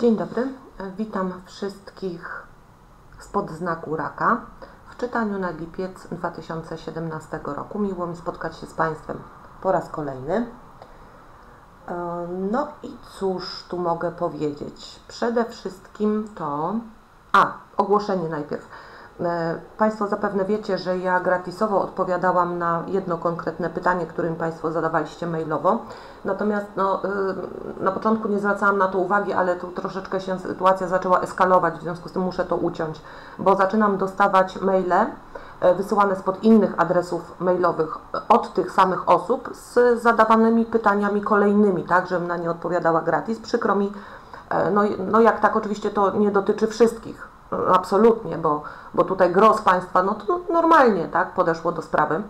Dzień dobry, witam wszystkich spod znaku raka w czytaniu na lipiec 2017 roku. Miło mi spotkać się z Państwem po raz kolejny. E, no i cóż tu mogę powiedzieć? Przede wszystkim to... A, ogłoszenie najpierw. E, Państwo zapewne wiecie, że ja gratisowo odpowiadałam na jedno konkretne pytanie, którym Państwo zadawaliście mailowo. Natomiast no, y, na początku nie zwracałam na to uwagi, ale tu troszeczkę się sytuacja zaczęła eskalować, w związku z tym muszę to uciąć, bo zaczynam dostawać maile e, wysyłane spod innych adresów mailowych od tych samych osób z zadawanymi pytaniami kolejnymi, tak, żebym na nie odpowiadała gratis. Przykro mi, e, no, no jak tak, oczywiście to nie dotyczy wszystkich, absolutnie, bo, bo tutaj gros Państwa, no to normalnie, tak, podeszło do sprawy.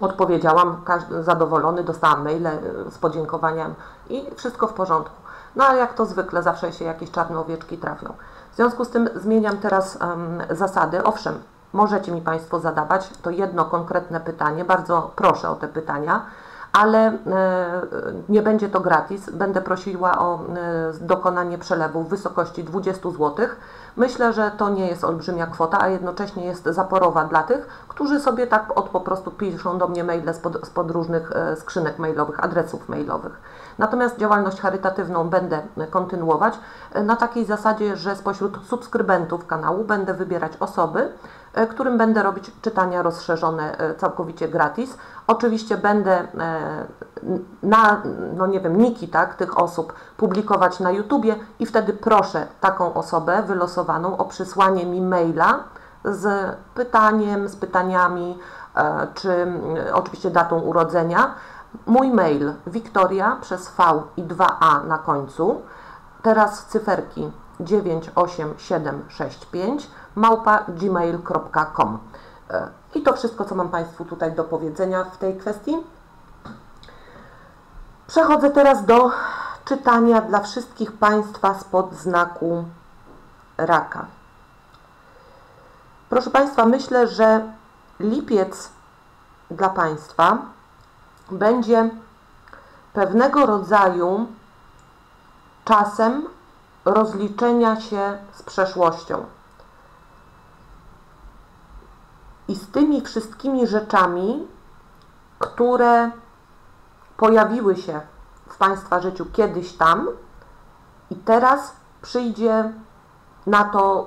Odpowiedziałam, każdy zadowolony, dostałam maile y, z podziękowaniem i wszystko w porządku. No ale jak to zwykle, zawsze się jakieś czarne owieczki trafią. W związku z tym zmieniam teraz um, zasady. Owszem, możecie mi Państwo zadawać to jedno konkretne pytanie, bardzo proszę o te pytania, ale e, nie będzie to gratis. Będę prosiła o e, dokonanie przelewu w wysokości 20 zł. Myślę, że to nie jest olbrzymia kwota, a jednocześnie jest zaporowa dla tych, którzy sobie tak od po prostu piszą do mnie maile spod, spod różnych e, skrzynek mailowych, adresów mailowych. Natomiast działalność charytatywną będę kontynuować na takiej zasadzie, że spośród subskrybentów kanału będę wybierać osoby, którym będę robić czytania rozszerzone e, całkowicie gratis. Oczywiście będę e, na, no nie wiem, niki tak, tych osób publikować na YouTubie i wtedy proszę taką osobę wylosowaną o przysłanie mi maila z pytaniem, z pytaniami, czy oczywiście datą urodzenia. Mój mail Wiktoria przez V i 2A na końcu. Teraz cyferki 98765 małpa gmail.com. E, I to wszystko, co mam Państwu tutaj do powiedzenia w tej kwestii. Przechodzę teraz do czytania dla wszystkich Państwa spod znaku raka. Proszę Państwa, myślę, że lipiec dla Państwa będzie pewnego rodzaju czasem rozliczenia się z przeszłością. I z tymi wszystkimi rzeczami, które pojawiły się w Państwa życiu kiedyś tam i teraz przyjdzie na to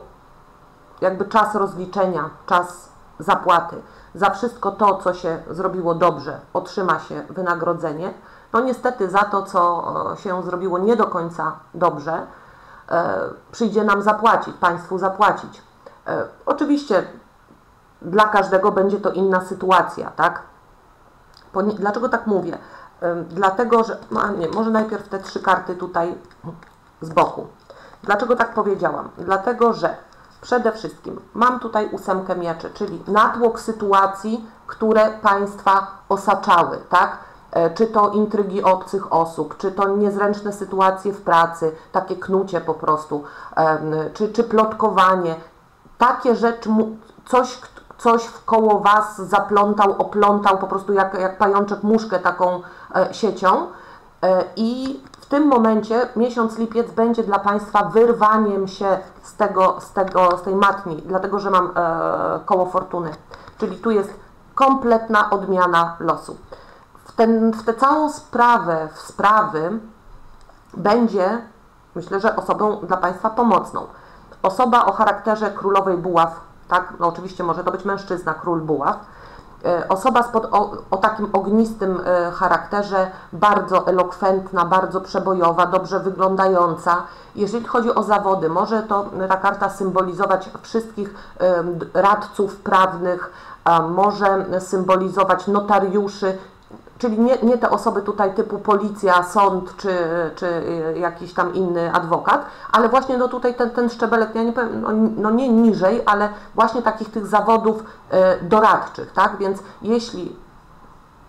jakby czas rozliczenia, czas zapłaty. Za wszystko to, co się zrobiło dobrze, otrzyma się wynagrodzenie. No niestety za to, co e, się zrobiło nie do końca dobrze, e, przyjdzie nam zapłacić, Państwu zapłacić. E, oczywiście dla każdego będzie to inna sytuacja, tak? Dlaczego tak mówię? Dlatego, że, no nie, może najpierw te trzy karty tutaj z boku. Dlaczego tak powiedziałam? Dlatego, że przede wszystkim mam tutaj ósemkę mieczy, czyli natłok sytuacji, które Państwa osaczały, tak? E, czy to intrygi obcych osób, czy to niezręczne sytuacje w pracy, takie knucie po prostu, czy, czy plotkowanie, takie rzeczy, coś, coś wkoło Was zaplątał, oplątał po prostu jak, jak pajączek muszkę taką e, siecią e, i w tym momencie miesiąc lipiec będzie dla Państwa wyrwaniem się z, tego, z, tego, z tej matni, dlatego że mam e, koło fortuny. Czyli tu jest kompletna odmiana losu. W, ten, w tę całą sprawę, w sprawy będzie, myślę, że osobą dla Państwa pomocną. Osoba o charakterze królowej buław tak? No oczywiście może to być mężczyzna, król buław. E, osoba spod, o, o takim ognistym e, charakterze, bardzo elokwentna, bardzo przebojowa, dobrze wyglądająca. Jeżeli chodzi o zawody, może to ta karta symbolizować wszystkich radców prawnych, może symbolizować notariuszy, Czyli nie, nie te osoby tutaj typu policja, sąd czy, czy y, jakiś tam inny adwokat, ale właśnie no tutaj ten, ten szczebelek, ja nie powiem, no, no nie niżej, ale właśnie takich tych zawodów y, doradczych, tak? Więc jeśli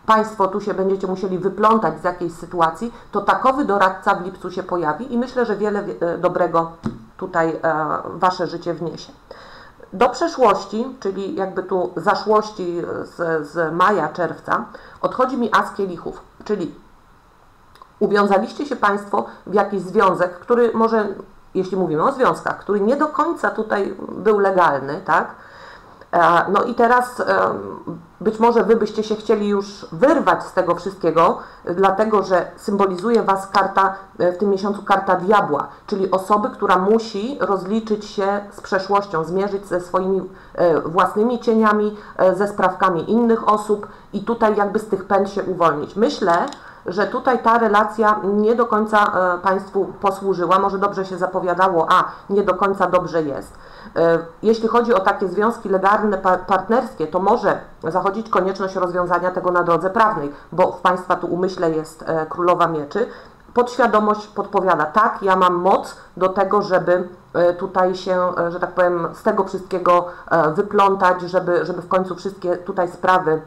Państwo tu się będziecie musieli wyplątać z jakiejś sytuacji, to takowy doradca w lipcu się pojawi i myślę, że wiele y, dobrego tutaj Wasze życie wniesie. Do przeszłości, czyli jakby tu zaszłości z, z maja, czerwca, odchodzi mi as kielichów, czyli uwiązaliście się Państwo w jakiś związek, który może jeśli mówimy o związkach, który nie do końca tutaj był legalny, tak? E, no i teraz być może Wy byście się chcieli już wyrwać z tego wszystkiego, dlatego że symbolizuje Was karta, e, w tym miesiącu karta diabła, czyli osoby, która musi rozliczyć się z przeszłością, zmierzyć ze swoimi e, własnymi cieniami, ze sprawkami innych osób i tutaj jakby z tych pęd się uwolnić. Myślę, że tutaj ta relacja nie do końca Państwu posłużyła, może dobrze się zapowiadało, a nie do końca dobrze jest. E, jeśli chodzi o takie związki legalne, partnerskie, to może zachodzić konieczność rozwiązania tego na drodze prawnej, bo w Państwa tu umyśle jest e, królowa mieczy. Podświadomość podpowiada, tak, ja mam moc do tego, żeby e, tutaj się, że tak powiem, z tego wszystkiego wyplątać, żeby, żeby w końcu wszystkie tutaj sprawy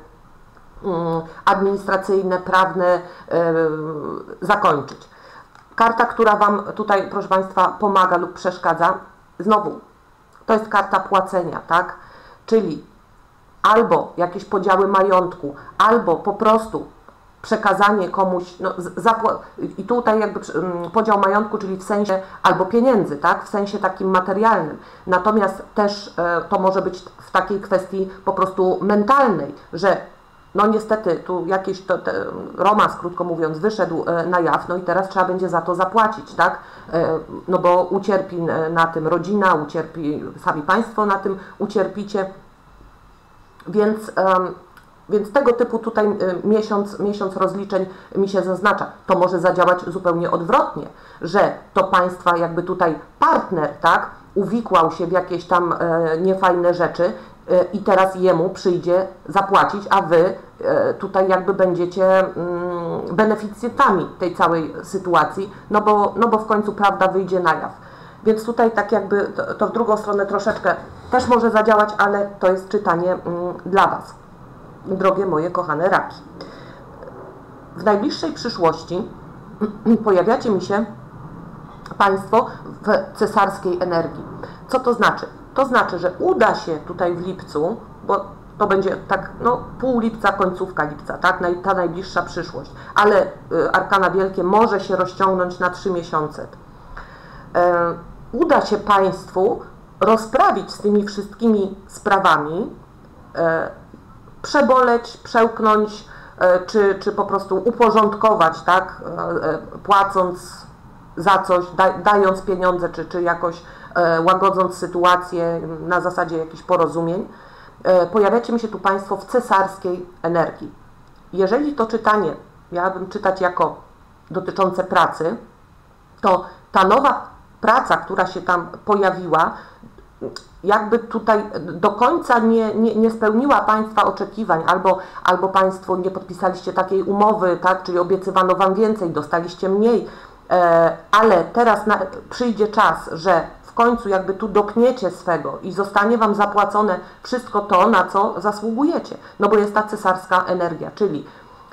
mm, administracyjne, prawne zakończyć. Karta, która Wam tutaj, proszę Państwa, pomaga lub przeszkadza, znowu to jest karta płacenia, tak? Czyli albo jakieś podziały majątku, albo po prostu przekazanie komuś, no, i tutaj jakby mm, podział majątku, czyli w sensie albo pieniędzy, tak, w sensie takim materialnym. Natomiast też e, to może być w takiej kwestii po prostu mentalnej, że no niestety tu jakiś to, te, romans, krótko mówiąc, wyszedł e, na jaw, no i teraz trzeba będzie za to zapłacić, tak? E, no bo ucierpi e, na tym rodzina, ucierpi, sami Państwo na tym ucierpicie, więc, więc tego typu tutaj miesiąc, miesiąc rozliczeń mi się zaznacza. To może zadziałać zupełnie odwrotnie, że to Państwa jakby tutaj partner, tak? uwikłał się w jakieś tam niefajne rzeczy E, i teraz jemu przyjdzie zapłacić, a wy e, tutaj jakby będziecie mm, beneficjentami tej całej sytuacji, no bo, no bo w końcu prawda wyjdzie na jaw. Więc tutaj tak jakby to, to w drugą stronę troszeczkę też może zadziałać, ale to jest czytanie mm, dla Was, drogie moje kochane raki. W najbliższej przyszłości pojawiacie mi się Państwo w cesarskiej energii. Co to znaczy? To znaczy, że uda się tutaj w lipcu, bo to będzie tak, no pół lipca, końcówka lipca, tak, ta najbliższa przyszłość, ale y, Arkana Wielkie może się rozciągnąć na trzy miesiące. E, uda się Państwu rozprawić z tymi wszystkimi sprawami, e, przeboleć, przełknąć, e, czy, czy po prostu uporządkować, tak, płacąc za coś, dając pieniądze, czy, czy jakoś łagodząc sytuację na zasadzie jakichś porozumień, e, pojawiacie mi się tu Państwo w cesarskiej energii. Jeżeli to czytanie miałabym czytać jako dotyczące pracy, to ta nowa praca, która się tam pojawiła, jakby tutaj do końca nie, nie, nie spełniła Państwa oczekiwań, albo, albo Państwo nie podpisaliście takiej umowy, tak, czyli obiecywano Wam więcej, dostaliście mniej, e, ale teraz na, przyjdzie czas, że końcu jakby tu dopniecie swego i zostanie Wam zapłacone wszystko to, na co zasługujecie. No bo jest ta cesarska energia, czyli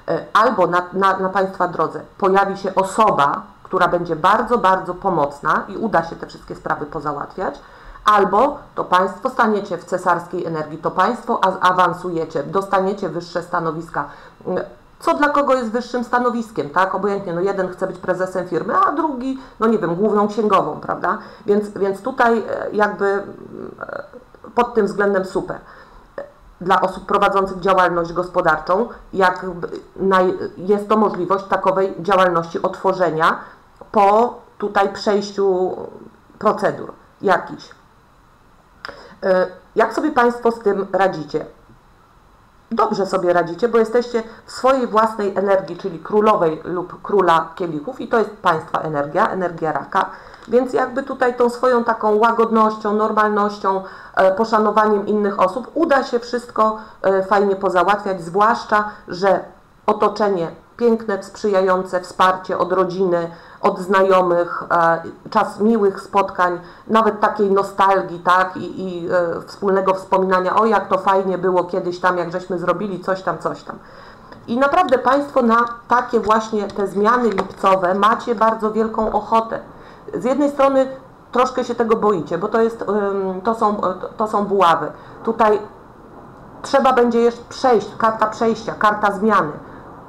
e, albo na, na, na Państwa drodze pojawi się osoba, która będzie bardzo, bardzo pomocna i uda się te wszystkie sprawy pozałatwiać, albo to Państwo staniecie w cesarskiej energii, to Państwo awansujecie, dostaniecie wyższe stanowiska co dla kogo jest wyższym stanowiskiem, tak? Obojętnie, no jeden chce być prezesem firmy, a drugi, no nie wiem, główną księgową, prawda? Więc, więc tutaj e, jakby e, pod tym względem super. Dla osób prowadzących działalność gospodarczą, jak jest to możliwość takowej działalności otworzenia po tutaj przejściu procedur jakichś. E, jak sobie Państwo z tym radzicie? Dobrze sobie radzicie, bo jesteście w swojej własnej energii, czyli królowej lub króla kielichów i to jest Państwa energia, energia raka. Więc jakby tutaj tą swoją taką łagodnością, normalnością, e, poszanowaniem innych osób uda się wszystko e, fajnie pozałatwiać, zwłaszcza, że otoczenie piękne, sprzyjające wsparcie od rodziny, od znajomych, e, czas miłych spotkań, nawet takiej nostalgii, tak, i, i e, wspólnego wspominania, o jak to fajnie było kiedyś tam, jak żeśmy zrobili coś tam, coś tam. I naprawdę Państwo na takie właśnie te zmiany lipcowe macie bardzo wielką ochotę. Z jednej strony troszkę się tego boicie, bo to, jest, to, są, to są buławy. Tutaj trzeba będzie jeszcze przejść, karta przejścia, karta zmiany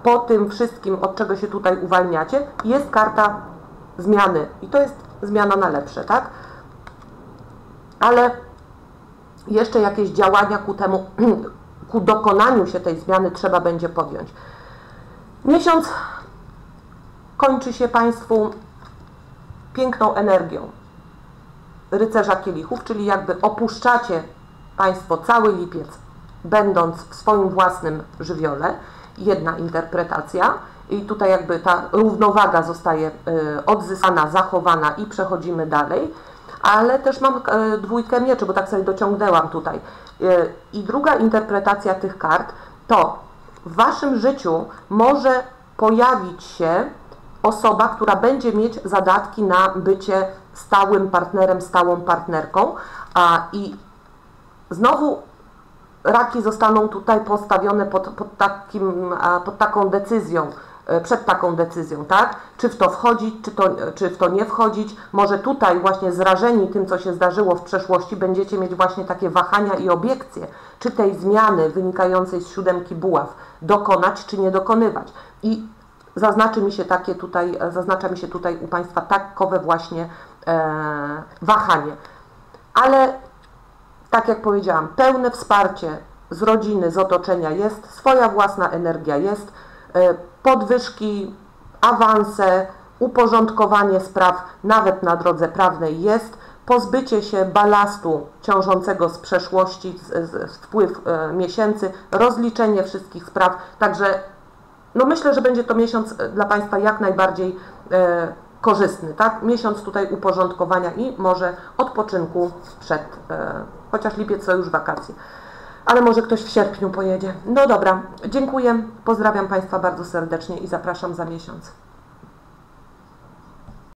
po tym wszystkim, od czego się tutaj uwalniacie, jest karta zmiany. I to jest zmiana na lepsze, tak? Ale jeszcze jakieś działania ku temu, ku dokonaniu się tej zmiany trzeba będzie podjąć. Miesiąc kończy się Państwu piękną energią rycerza kielichów, czyli jakby opuszczacie Państwo cały lipiec, będąc w swoim własnym żywiole. Jedna interpretacja. I tutaj jakby ta równowaga zostaje y, odzyskana, zachowana i przechodzimy dalej. Ale też mam y, dwójkę mieczy, bo tak sobie dociągnęłam tutaj. Y, I druga interpretacja tych kart to w Waszym życiu może pojawić się osoba, która będzie mieć zadatki na bycie stałym partnerem, stałą partnerką. A, I znowu raki zostaną tutaj postawione pod, pod, takim, pod taką decyzją, e, przed taką decyzją, tak? Czy w to wchodzić, czy, to, czy w to nie wchodzić. Może tutaj właśnie zrażeni tym, co się zdarzyło w przeszłości, będziecie mieć właśnie takie wahania i obiekcje, czy tej zmiany wynikającej z siódemki buław dokonać, czy nie dokonywać. I zaznaczy mi się takie tutaj, zaznacza mi się tutaj u Państwa takowe właśnie e, wahanie. Ale tak jak powiedziałam, pełne wsparcie z rodziny, z otoczenia jest, swoja własna energia jest, e, podwyżki, awanse, uporządkowanie spraw nawet na drodze prawnej jest, pozbycie się balastu ciążącego z przeszłości, z, z, wpływ e, miesięcy, rozliczenie wszystkich spraw, także no myślę, że będzie to miesiąc e, dla Państwa jak najbardziej korzystny, tak? Miesiąc tutaj uporządkowania i może odpoczynku przed, e, chociaż lipiec to już wakacje. Ale może ktoś w sierpniu pojedzie. No dobra, dziękuję, pozdrawiam Państwa bardzo serdecznie i zapraszam za miesiąc.